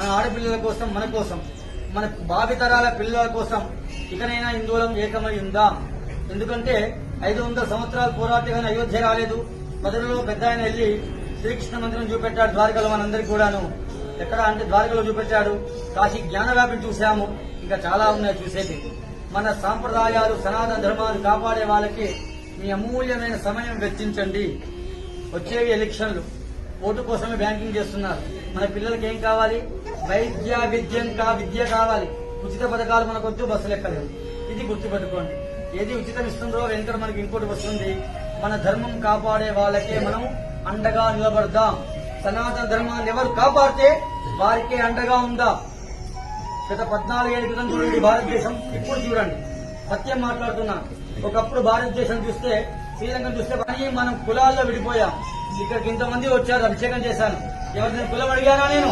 మన ఆడపిల్లల కోసం మన కోసం మన భావితరాల పిల్లల కోసం ఇకనైనా హిందువులం ఏకమై ఉందాం? ఎందుకంటే ఐదు వందల సంవత్సరాలు పోరాటగానే అయోధ్య రాలేదు. మొదటిలో పెద్ద ఆయన వెళ్ళి శ్రీకృష్ణ మందిరం చూపెట్టాడు ద్వారకలో మనందరికి కూడాను. ఎక్కడ అంటే ద్వారకలో చూపెట్టాడు. కాశీ జ్ఞానవ్యాపిని చూశాము. ఇంకా చాలా ఉన్నాయి చూసేది. మన సాంప్రదాయాలు సనాతన ధర్మాలు కాపాడే వాళ్ళకి మీ అమూల్యమైన సమయం వెచ్చించండి. వచ్చేవి ఎలక్షన్లు. ఓటు కోసమే బ్యాంకింగ్ చేస్తున్నారు. మన పిల్లలకి ఏం కావాలి? వైద్య విద్యం కా విద్య కావాలి. ఉచిత పథకాలు మనకొద్దు బస్సులు లెక్కలేదు. ఇది గుర్తుపెట్టుకోండి. ఏది ఉచితం ఇస్తుందో వెంకట మనకి ఇంకోటి వస్తుంది. మన ధర్మం కాపాడే వాళ్ళకే మనం అండగా నిలబడదాం. సనాతన ధర్మాన్ని ఎవరు కాపాడితే వారికే అండగా ఉందా. గత పద్నాలుగేళ్ళ క్రితం చూడండి భారతదేశం. ఇప్పుడు చూడండి. సత్యం మాట్లాడుతున్నా. ఒకప్పుడు భారతదేశం చూస్తే శ్రీలంకను చూస్తే కానీ మనం కులాల్లో విడిపోయాం. ఇక్కడికి ఇంతమంది వచ్చారు అభిషేకం చేశాను. ఎవరిని కులం అడిగానా నేను?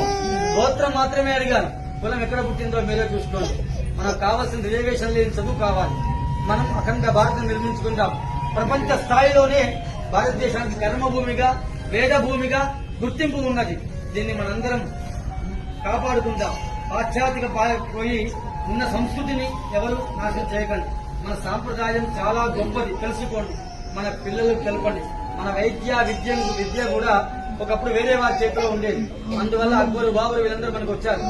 గోత్రం మాత్రమే అడిగాను. కులం ఎక్కడ పుట్టిందో మీరే చూసుకోండి. మనకు కావాల్సిన రిజర్వేషన్ లేని చదువు కావాలి. మనం అఖండ భారతం నిర్మించుకుంటాం. ప్రపంచ స్థాయిలోనే భారతదేశానికి కర్మభూమిగా వేద భూమిగా గుర్తింపు ఉన్నది. దీన్ని మనందరం కాపాడుకుందాం. పాశ్చాత్యక పోయి ఉన్న సంస్కృతిని ఎవరు నాశనం చేయకండి. మన సాంప్రదాయం చాలా గొప్పది. తెలుసుకోండి. మన పిల్లలకు తెలపండి. మన వైద్య విద్య విద్య కూడా ఒకప్పుడు వేరే వారి చేతిలో ఉండేది. అందువల్ల అక్బరు బాబులు వీళ్ళందరూ మనకు వచ్చారు.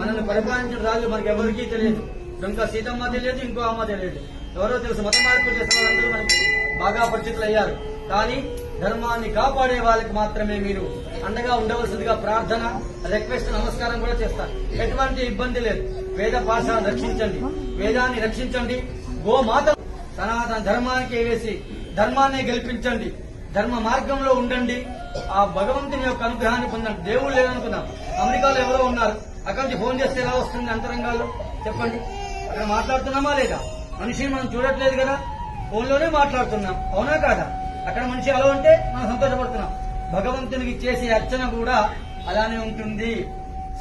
మనల్ని పరిపాలించిన రాజు మనకి ఎవరికీ తెలియదు. ఇంకా సీతమ్మ తెలియదు ఇంకో అమ్మ తెలియదు. ఎవరో తెలుసు మత మార్పు చేసిన వాళ్ళందరూ మనకి బాగా పరిచితులు అయ్యారు కానీ ధర్మాన్ని కాపాడే వాళ్ళకి మాత్రమే మీరు అండగా ఉండవలసిందిగా ప్రార్థన రిక్వెస్ట్ నమస్కారం కూడా చేస్తారు. ఎటువంటి ఇబ్బంది లేదు. వేద భాషను రక్షించండి. వేదాన్ని రక్షించండి. గోమాత సనాతన ధర్మానికి వేసి ధర్మాన్ని గెలిపించండి. ధర్మ మార్గంలో ఉండండి. ఆ భగవంతుని యొక్క అనుగ్రహాన్ని పొందండి దేవుడు లేదనుకున్నాం అమెరికాలో ఎవరో ఉన్నారు. అక్కడి నుంచి ఫోన్ చేస్తే ఎలా వస్తుంది అంతరంగాల్లో? చెప్పండి. అక్కడ మాట్లాడుతున్నామా లేదా? మనిషిని మనం చూడట్లేదు కదా? ఫోన్లోనే మాట్లాడుతున్నాం. అవునా కాదా? అక్కడ మనిషి అలా ఉంటే మనం సంతోషపడుతున్నాం. భగవంతునికి చేసే అర్చన కూడా అలానే ఉంటుంది.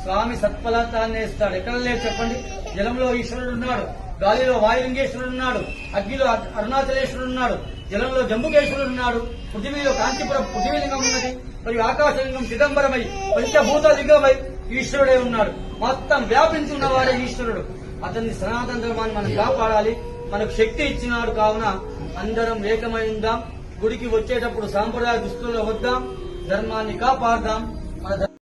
స్వామి సత్ఫలతాన్ని ఇస్తాడు. ఎక్కడ లేదు చెప్పండి? జలంలో ఈశ్వరుడు ఉన్నాడు. గాలిలో వాయులింగేశ్వరుడు ఉన్నాడు. అగ్గిలో అర్- అరుణాచలేశ్వరుడు ఉన్నాడు. జలంలో జంబుకేశ్వరుడు ఉన్నాడు. పృథ్వీలో కాంతిపురం పృథ్వీలింగం ఉన్నది. మరియు ఆకాశలింగం చిదంబరమై పంచభూత లింగమై ఈశ్వరుడే ఉన్నాడు. మొత్తం వ్యాపించి ఉన్నవాడే ఈశ్వరుడు. అతన్ని సనాతన ధర్మాన్ని మనం కాపాడాలి. మనకు శక్తి ఇచ్చినాడు కావున అందరం ఏకమై ఉందాం. గుడికి వచ్చేటప్పుడు సాంప్రదాయ దుస్తుల్లో వద్దాం. ధర్మాన్ని కాపాడదాం. మన